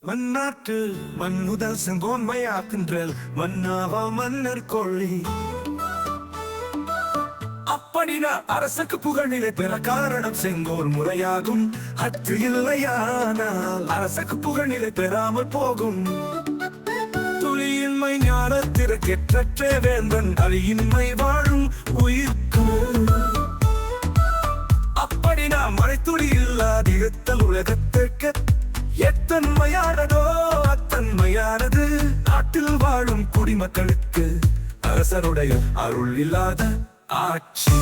மன்னாட்டு மண்ணுதல் செங்கோன்மையாக்கின்றல் மன்னாவா மன்னர் கொள்ளி. அப்படினா அரசுக்கு புகழ்நிலை பெற காரணம் செங்கோல் முறையாகும். அற்று இல்லையானால் அரசுக்கு புகழ்நிலை பெறாமல் போகும். துளியின்மை ஞானத்திற்கெற்றற்றே வேந்தன் அழியின்மை வாழும் உயிர்க்கு. அப்படினா நாம் மழைத்துளி இல்லாதிருத்தல் உலகத்தில் வாழும் குடிமக்களுக்கு அரசருடைய அருள் இல்லாத ஆட்சி.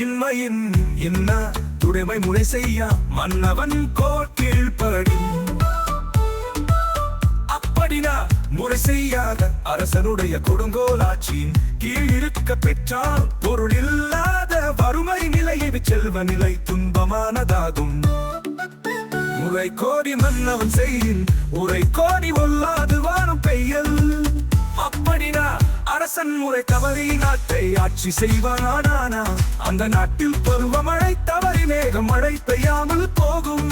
இன்மையின் என்ன துடைமை முறை செய்ய? மன்னவன் கோட்கீழ்படி அப்படினா முறை செய்யாத அரசனுடைய கொடுங்கோலாட்சியின் கீழ் இருக்க பெற்றால் பொருள் இல்லாத வறுமை நிலையை செல்வ நிலை துன்பமானதாகும் முறை கோடி மன்னவன் செய்யின் உரை கோடி ஒல்லாது வானம் பெய்யல் அப்படினா அரசன் முறை தவறி நாட்டை ஆட்சி செய்வானானா அந்த நாட்டில் பருவமழை தவறி மேகம் மழை பெய்யாமல் போகும்.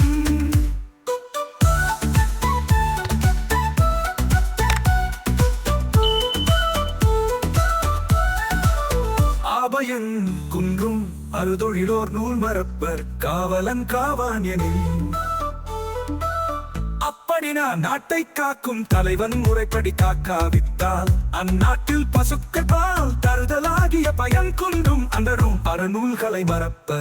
அபயன் குன்றும் அறுதொழிலோர் நூல் மரப்பர் காவலன் காவான் எனில். அப்படி நான் நாட்டை காக்கும் தலைவன் முறைப்படி காக்காவிட்டால் அந்நாட்டில் பசுக்கள் பால் தருதலாகிய பயன் கொண்டும் அன்றரும் அறநூல்களை மறப்ப